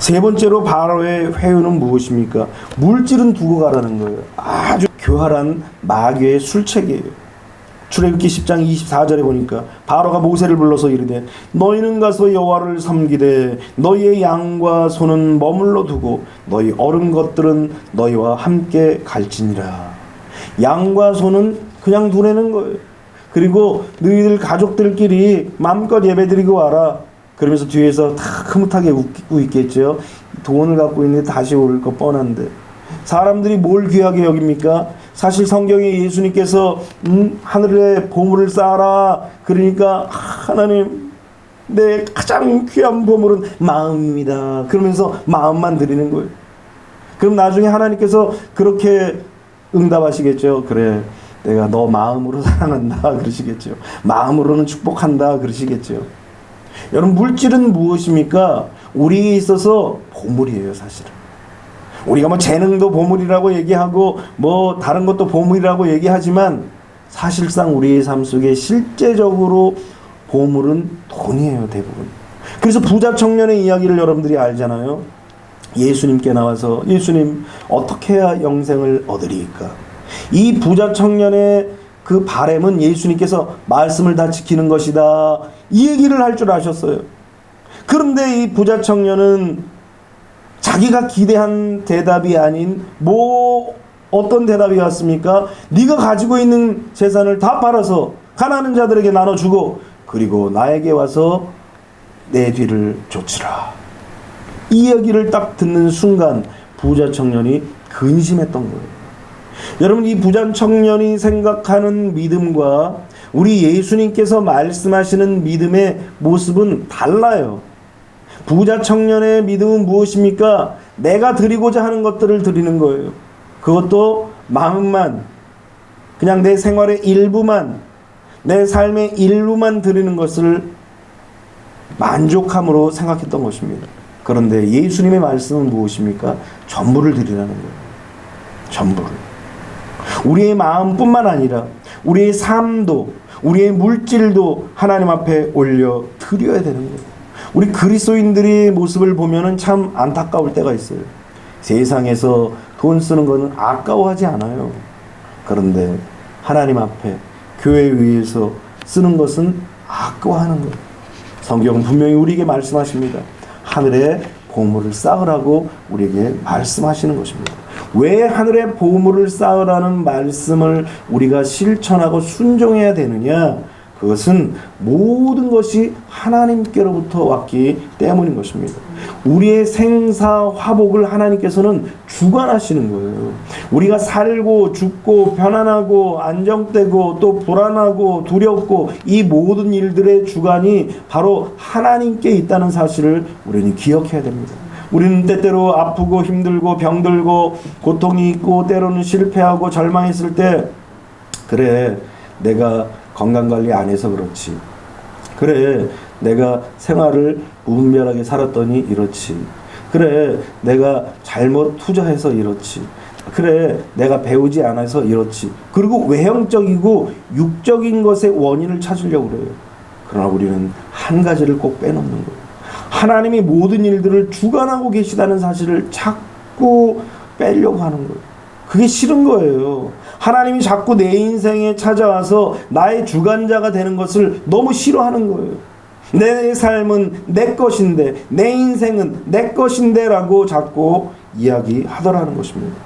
세 번째로 바로의 회유는 무엇입니까? 물질은 두고 가라는 거예요. 아주 교활한 마귀의 술책이에요. 출애굽기 10장 24절에 보니까 바로가 모세를 불러서 이르되 너희는 가서 여호와를 섬기되 너희의 양과 소는 머물러 두고 너희 어른 것들은 너희와 함께 갈지니라. 양과 소는 그냥 두내는 거예요. 그리고 너희들 가족들끼리 마음껏 예배드리고 와라. 그러면서 뒤에서 다 흐뭇하게 웃고 있겠죠. 돈을 갖고 있는데 다시 올거 뻔한데. 사람들이 뭘 귀하게 여깁니까? 사실 성경에 예수님께서 음, 하늘에 보물을 쌓아라. 그러니까 하나님 내 가장 귀한 보물은 마음입니다. 그러면서 마음만 드리는 거예요. 그럼 나중에 하나님께서 그렇게 응답하시겠죠. 그래. 내가 너 마음으로 사랑한다 그러시겠죠. 마음으로는 축복한다 그러시겠죠. 여러분 물질은 무엇입니까? 우리에 있어서 보물이에요, 사실은. 우리가 뭐 재능도 보물이라고 얘기하고 뭐 다른 것도 보물이라고 얘기하지만 사실상 우리의 삶 속에 실제적으로 보물은 돈이에요, 대부분. 그래서 부자 청년의 이야기를 여러분들이 알잖아요. 예수님께 나와서 예수님 어떻게 해야 영생을 얻으리까? 이 부자 청년의 그 바램은 예수님께서 말씀을 다 지키는 것이다. 이 얘기를 할 줄 아셨어요. 그런데 이 부자 청년은 자기가 기대한 대답이 아닌 뭐 어떤 대답이 왔습니까? 네가 가지고 있는 재산을 다 팔아서 가난한 자들에게 나눠주고 그리고 나에게 와서 내 뒤를 쫓으라. 이 얘기를 딱 듣는 순간 부자 청년이 근심했던 거예요. 여러분 이 부자 청년이 생각하는 믿음과 우리 예수님께서 말씀하시는 믿음의 모습은 달라요. 부자 청년의 믿음은 무엇입니까? 내가 드리고자 하는 것들을 드리는 거예요. 그것도 마음만 그냥 내 생활의 일부만 내 삶의 일부만 드리는 것을 만족함으로 생각했던 것입니다. 그런데 예수님의 말씀은 무엇입니까? 전부를 드리라는 거예요. 전부를. 우리의 마음뿐만 아니라 우리의 삶도 우리의 물질도 하나님 앞에 올려 드려야 되는 거예요. 우리 그리스도인들의 모습을 보면은 참 안타까울 때가 있어요. 세상에서 돈 쓰는 거는 아까워하지 않아요. 그런데 하나님 앞에 교회 위에서 쓰는 것은 아까워하는 거예요. 성경은 분명히 우리에게 말씀하십니다. 하늘에 보물을 쌓으라고 우리에게 말씀하시는 것입니다. 왜 하늘에 보물을 쌓으라는 말씀을 우리가 실천하고 순종해야 되느냐? 그것은 모든 것이 하나님께로부터 왔기 때문인 것입니다. 우리의 생사 화복을 하나님께서는 주관하시는 거예요. 우리가 살고 죽고 편안하고 안정되고 또 불안하고 두렵고 이 모든 일들의 주관이 바로 하나님께 있다는 사실을 우리는 기억해야 됩니다. 우리는 때때로 아프고 힘들고 병들고 고통이 있고 때로는 실패하고 절망했을 때 그래 내가 건강 관리 안 해서 그렇지. 그래, 내가 생활을 무분별하게 살았더니 이렇지. 그래, 내가 잘못 투자해서 이렇지. 그래, 내가 배우지 않아서 이렇지. 그리고 외형적이고 육적인 것의 원인을 찾으려고 그래요. 그러나 우리는 한 가지를 꼭 빼놓는 거예요. 하나님이 모든 일들을 주관하고 계시다는 사실을 자꾸 빼려고 하는 거예요. 그게 싫은 거예요. 하나님이 자꾸 내 인생에 찾아와서 나의 주관자가 되는 것을 너무 싫어하는 거예요. 내 삶은 내 것인데, 내 인생은 내 것인데 라고 자꾸 이야기하더라는 것입니다.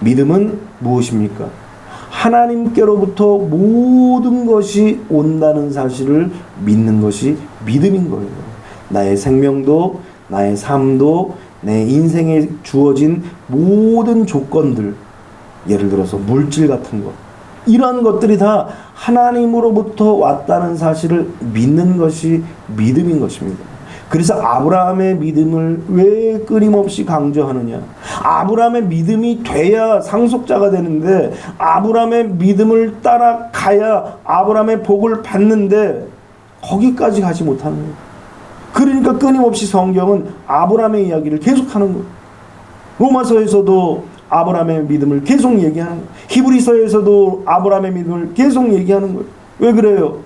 믿음은 무엇입니까? 하나님께로부터 모든 것이 온다는 사실을 믿는 것이 믿음인 거예요. 나의 생명도, 나의 삶도, 내 인생에 주어진 모든 조건들, 예를 들어서 물질 같은 것 이러한 것들이 다 하나님으로부터 왔다는 사실을 믿는 것이 믿음인 것입니다. 그래서 아브라함의 믿음을 왜 끊임없이 강조하느냐? 아브라함의 믿음이 돼야 상속자가 되는데 아브라함의 믿음을 따라가야 아브라함의 복을 받는데 거기까지 가지 못하는 거예요. 그러니까 끊임없이 성경은 아브라함의 이야기를 계속하는 거예요. 로마서에서도 아브라함의 믿음을 계속 얘기하는 거예요. 히브리서에서도 아브라함의 믿음을 계속 얘기하는 거예요. 왜 그래요?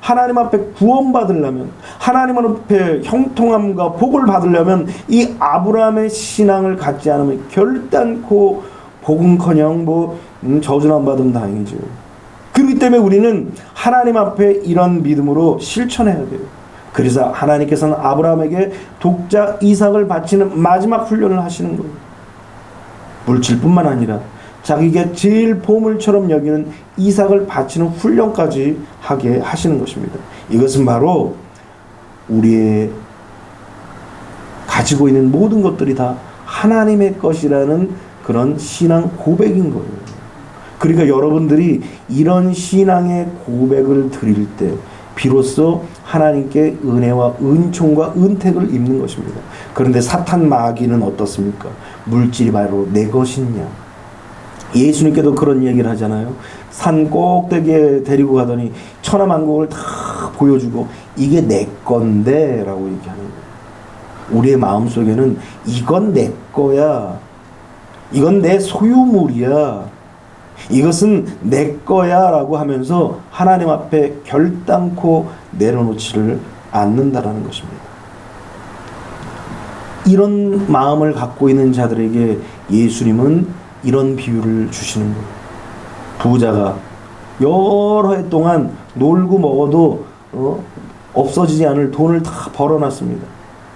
하나님 앞에 구원받으려면 하나님 앞에 형통함과 복을 받으려면 이 아브라함의 신앙을 갖지 않으면 결단코 복은커녕 뭐 음, 저주만 받으면 다행이죠. 그렇기 때문에 우리는 하나님 앞에 이런 믿음으로 실천해야 돼요. 그래서 하나님께서는 아브라함에게 독자 이삭을 바치는 마지막 훈련을 하시는 거예요. 물질뿐만 아니라 자기가 제일 보물처럼 여기는 이삭을 바치는 훈련까지 하게 하시는 것입니다. 이것은 바로 우리의 가지고 있는 모든 것들이 다 하나님의 것이라는 그런 신앙 고백인 거예요. 그러니까 여러분들이 이런 신앙의 고백을 드릴 때 비로소 하나님께 은혜와 은총과 은택을 입는 것입니다. 그런데 사탄 마귀는 어떻습니까? 물질이 바로 내 것이냐? 예수님께도 그런 얘기를 하잖아요. 산 꼭대기에 데리고 가더니 천하만국을 다 보여주고 이게 내 건데 라고 얘기하는 거예요. 우리의 마음 속에는 이건 내 거야. 이건 내 소유물이야. 이것은 내 거야 라고 하면서 하나님 앞에 결단코 내려놓지를 않는다라는 것입니다. 이런 마음을 갖고 있는 자들에게 예수님은 이런 비유를 주시는 거예요. 부자가 여러 해 동안 놀고 먹어도 어, 없어지지 않을 돈을 다 벌어놨습니다.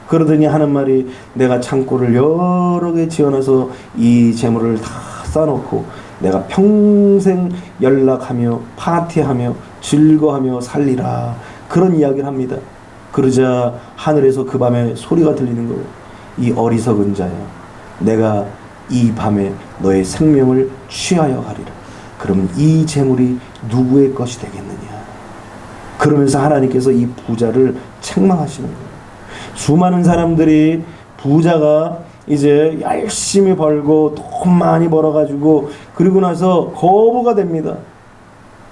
그러더니 하는 말이 내가 창고를 여러 개 지어놔서 이 재물을 다 쌓아놓고 내가 평생 연락하며 파티하며 즐거하며 살리라 그런 이야기를 합니다. 그러자 하늘에서 그 밤에 소리가 들리는 거예요. 이 어리석은 자야, 내가 이 밤에 너의 생명을 취하여 가리라. 그러면 이 재물이 누구의 것이 되겠느냐? 그러면서 하나님께서 이 부자를 책망하시는 거예요. 수많은 사람들이 부자가 이제 열심히 벌고 돈 많이 벌어가지고 그리고 나서 거부가 됩니다.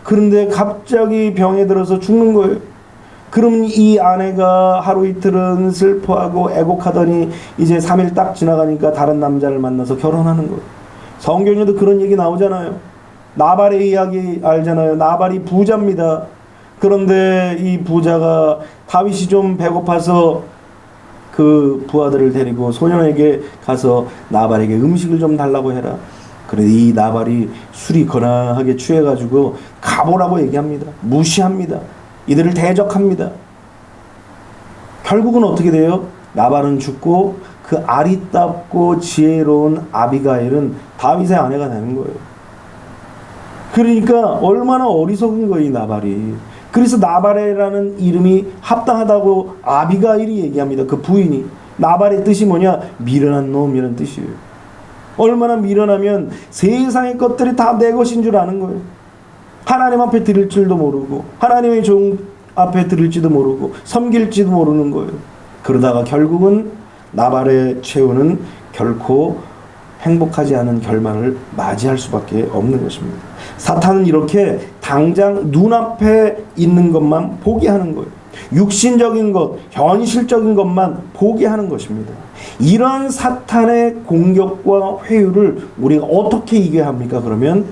그런데 갑자기 병에 들어서 죽는 거예요. 그러면 이 아내가 하루 이틀은 슬퍼하고 애곡하더니 이제 3일 딱 지나가니까 다른 남자를 만나서 결혼하는 거예요. 성경에도 그런 얘기 나오잖아요. 나발의 이야기 알잖아요. 나발이 부자입니다. 그런데 이 부자가 다윗이 좀 배고파서 그 부하들을 데리고 소년에게 가서 나발에게 음식을 좀 달라고 해라. 그래 이 나발이 술이 거나하게 취해가지고 가보라고 얘기합니다. 무시합니다. 이들을 대적합니다. 결국은 어떻게 돼요? 나발은 죽고 그 아리따고 지혜로운 아비가일은 다윗의 아내가 되는 거예요. 그러니까 얼마나 어리석은 거예요, 이 나발이. 그래서 나발이라는 이름이 합당하다고 아비가일이 얘기합니다. 그 부인이. 나발의 뜻이 뭐냐? 미련한 놈이라는 뜻이에요. 얼마나 미련하면 세상의 것들이 다 내 것인 줄 아는 거예요. 하나님 앞에 드릴 줄도 모르고 하나님의 종 앞에 드릴지도 모르고 섬길지도 모르는 거예요. 그러다가 결국은 나발의 최후는 결코 행복하지 않은 결말을 맞이할 수밖에 없는 것입니다. 사탄은 이렇게 당장 눈앞에 있는 것만 포기하는 거예요. 육신적인 것, 현실적인 것만 포기하는 것입니다. 이런 사탄의 공격과 회유를 우리가 어떻게 이겨야 합니까? 그러면